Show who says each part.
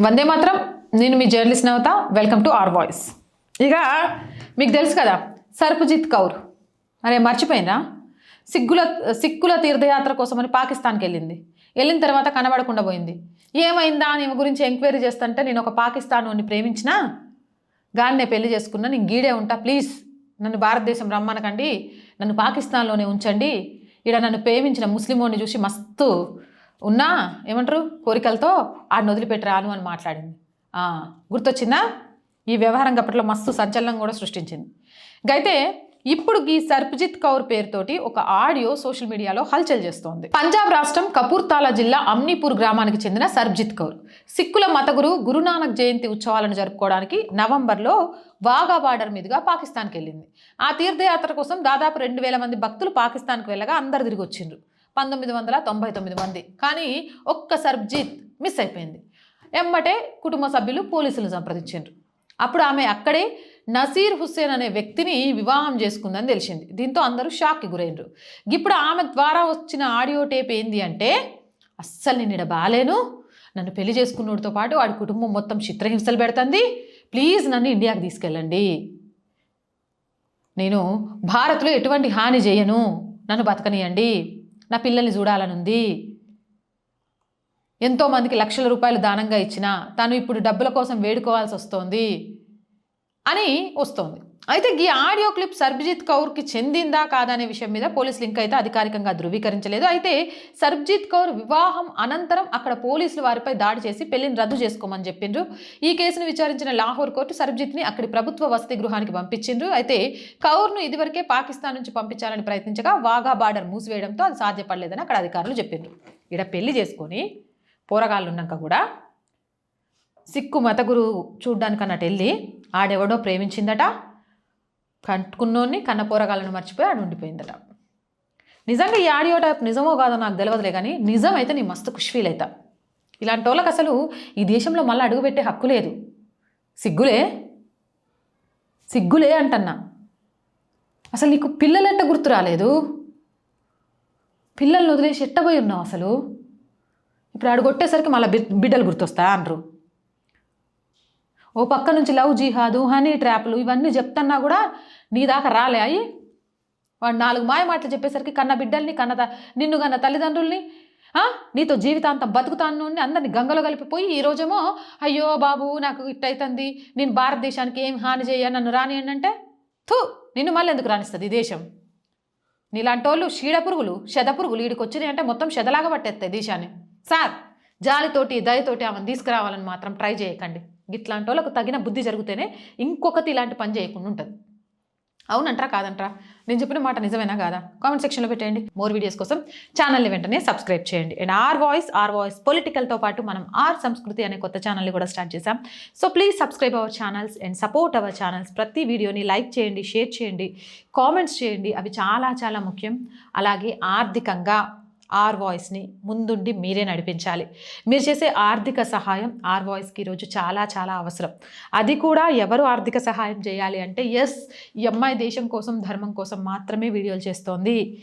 Speaker 1: వందే మాత్రం. నేను మీ journalist Navata. Welcome to R voice. ఇక మీకు తెలుసు కదా సర్పజిత్ కౌర్. అరే మర్చిపోయినా సిగ్గుల సిక్కుల తీర్థయాత్ర కోసమని పాకిస్తాన్కి వెళ్ళింది. వెళ్ళిన తర్వాత కనబడకుండా పోయింది. ఏమైందా? అని గురించి ఎంక్వైరీ చేస్తుంటే నేను ఒక పాకిస్తాను ప్రేమించినా గాన్నే పెళ్ళి చేసుకున్నా నేను గీడే ఉంటా ప్లీజ్. నన్ను భారతదేశం రమ్మనకండి నన్ను పాకిస్తాన్లోనే ఉంచండి. ఇక్కడ నన్ను ప్రేమించిన ముస్లిమోని చూసి మస్తు ఉన్నా ఏమంటారు? కోరికలతో ఆడిని వదిలిపెట్టరాను అని మాట్లాడింది. గుర్తొచ్చిందా? ఈ వ్యవహారం అప్పట్లో మస్తు సంచలనం కూడా సృష్టించింది. అయితే ఇప్పుడు ఈ సర్ప్జిత్ కౌర్ పేరుతోటి ఒక ఆడియో సోషల్ మీడియాలో హల్చల్ చేస్తోంది. పంజాబ్ రాష్ట్రం కపూర్తాలా జిల్లా అమ్నీపూర్ గ్రామానికి చెందిన సర్బ్జిత్ కౌర్. సిక్కుల మతగురు గురునానక్ జయంతి ఉత్సవాలను జరుపుకోవడానికి నవంబర్లో వాగా బార్డర్ మీదుగా పాకిస్తాన్కి వెళ్ళింది. ఆ తీర్థయాత్ర కోసం దాదాపు రెండు వేల మంది భక్తులు పాకిస్తాన్కి వెళ్ళగా అందరు తిరిగి వచ్చిండ్రు. పంతొమ్మిది వందల తొంభై తొమ్మిది మంది. కానీ ఒక్క సర్బ్జిత్ మిస్ అయిపోయింది. ఎమ్మటే కుటుంబ సభ్యులు పోలీసులు సంప్రదించారు అప్పుడు ఆమె అక్కడే నసీర్ హుస్సేన్ అనే వ్యక్తిని వివాహం చేసుకుందని తెలిసింది. దీంతో అందరూ షాక్కి గురైనరు. ఇప్పుడు ఆమె ద్వారా వచ్చిన ఆడియో టేప్ ఏంది అంటే అస్సలు నేను ఇడ బాలేను. నన్ను పెళ్ళి చేసుకున్నోడితో పాటు వాడి కుటుంబం మొత్తం చిత్రహింసలు పెడుతుంది. ప్లీజ్ నన్ను ఇండియాకి తీసుకెళ్ళండి. నేను భారత్లో ఎటువంటి హాని చేయను. నన్ను బతకనియండి. నా పిల్లల్ని చూడాలనుంది. ఎంతోమందికి లక్షల రూపాయలు దానంగా ఇచ్చిన తను ఇప్పుడు డబ్బుల కోసం వేడుకోవాల్సి వస్తోంది. అని వస్తోంది. అయితే ఈ ఆడియో క్లిప్ సర్బ్జిత్ కౌర్కి చెందిందా కాదనే విషయం మీద పోలీసులు ఇంకా అయితే అధికారికంగా ధృవీకరించలేదు. అయితే సర్బ్జిత్ కౌర్ వివాహం అనంతరం అక్కడ పోలీసులు వారిపై దాడి చేసి పెళ్ళిని రద్దు చేసుకోమని చెప్పిండ్రు. ఈ కేసును విచారించిన లాహోర్ కోర్టు సర్బ్జిత్ని అక్కడి ప్రభుత్వ వసతి గృహానికి పంపించిండ్రు. అయితే కౌర్ను ఇదివరకే పాకిస్తాన్ నుంచి పంపించాలని ప్రయత్నించగా వాఘా బార్డర్ మూసివేయడంతో అది సాధ్యపడలేదని అక్కడ అధికారులు చెప్పిండ్రు. ఇక్కడ పెళ్ళి చేసుకొని పోరగాళ్ళు ఉన్నాక కూడా సిక్కు మతగురు చూడ్డానికి అన్నట్టు వెళ్ళి ఆడెవడో ప్రేమించిందట కట్టుకున్నోని కన్న పోరగాళ్ళను మర్చిపోయి ఆడు ఉండిపోయిందట. నిజంగా ఈ ఆడియో టైప్ నిజమో కాదో నాకు తెలియదులే కానీ నిజం అయితే నీ మస్తు ఖుష్ ఫీల్ అవుతా ఇలాంటి వాళ్ళకి అసలు ఈ దేశంలో మళ్ళీ అడుగుపెట్టే హక్కు లేదు. సిగ్గులే? సిగ్గులే అంటన్నా. అసలు నీకు పిల్లలంట గుర్తు రాలేదు? పిల్లల్ని వదిలేసి ఎట్టబోయి ఉన్నావు అసలు? ఇప్పుడు ఆడు కొట్టేసరికి మళ్ళీ బిడ్డలు గుర్తొస్తా అంటారు ఓ పక్క నుంచి లవ్ జిహాదు హనీ ట్రాప్లు ఇవన్నీ చెప్తున్నా కూడా నీ దాకా రాలే అయ్యి. వాడు నాలుగు మాయ మాటలు చెప్పేసరికి కన్న బిడ్డల్ని కన్న నిన్ను కన్న తల్లిదండ్రుల్ని నీతో జీవితాంతం బతుకుతాను అందరిని గంగలో కలిపిపోయి ఈరోజేమో అయ్యో బాబు నాకు ఇట్టయితుంది నేను భారతదేశానికి ఏం హాని చేయ నన్ను రానియండి అంటే థూ నిన్ను మళ్ళీ ఎందుకు రాణిస్తుంది ఈ దేశం? నీలాంటి వాళ్ళు షీడ పురుగులు శద పురుగులు వీడికి వచ్చినాయి అంటే మొత్తం శదలాగా పట్టేస్తాయి దేశాన్ని. సార్ జాలితోటి దయతోటి ఆమెను తీసుకురావాలని మాత్రం ట్రై చేయకండి. ఇట్లాంటి వాళ్ళకు తగిన బుద్ధి జరిగితేనే ఇంకొకటి ఇలాంటి పని చేయకుండా ఉంటుంది. అవునంటారా కాదంటారా? నేను చెప్పిన మాట నిజమేనా కాదా? కామెంట్ సెక్షన్లో పెట్టేయండి. మోర్ వీడియోస్ కోసం ఛానల్ని వెంటనే సబ్స్క్రైబ్ చేయండి. And R voice R voice పొలిటికల్తో పాటు మనం ఆర్ సంస్కృతి అనే కొత్త ఛానల్ని కూడా స్టార్ట్ చేసాం so please subscribe our channels and support our channels ప్రతి వీడియోని లైక్ చేయండి షేర్ చేయండి కామెంట్స్ చేయండి. అవి చాలా చాలా ముఖ్యం. అలాగే ఆర్థికంగా ఆర్ వాయిస్ని ముందుండి మీరే నడిపించాలి. మీరు చేసే ఆర్థిక సహాయం ఆర్ వాయిస్కి ఈరోజు చాలా చాలా అవసరం. అది కూడా ఎవరు ఆర్థిక సహాయం చేయాలి అంటే ఎస్ ఈ అమ్మాయి దేశం కోసం ధర్మం కోసం మాత్రమే వీడియోలు చేస్తోంది.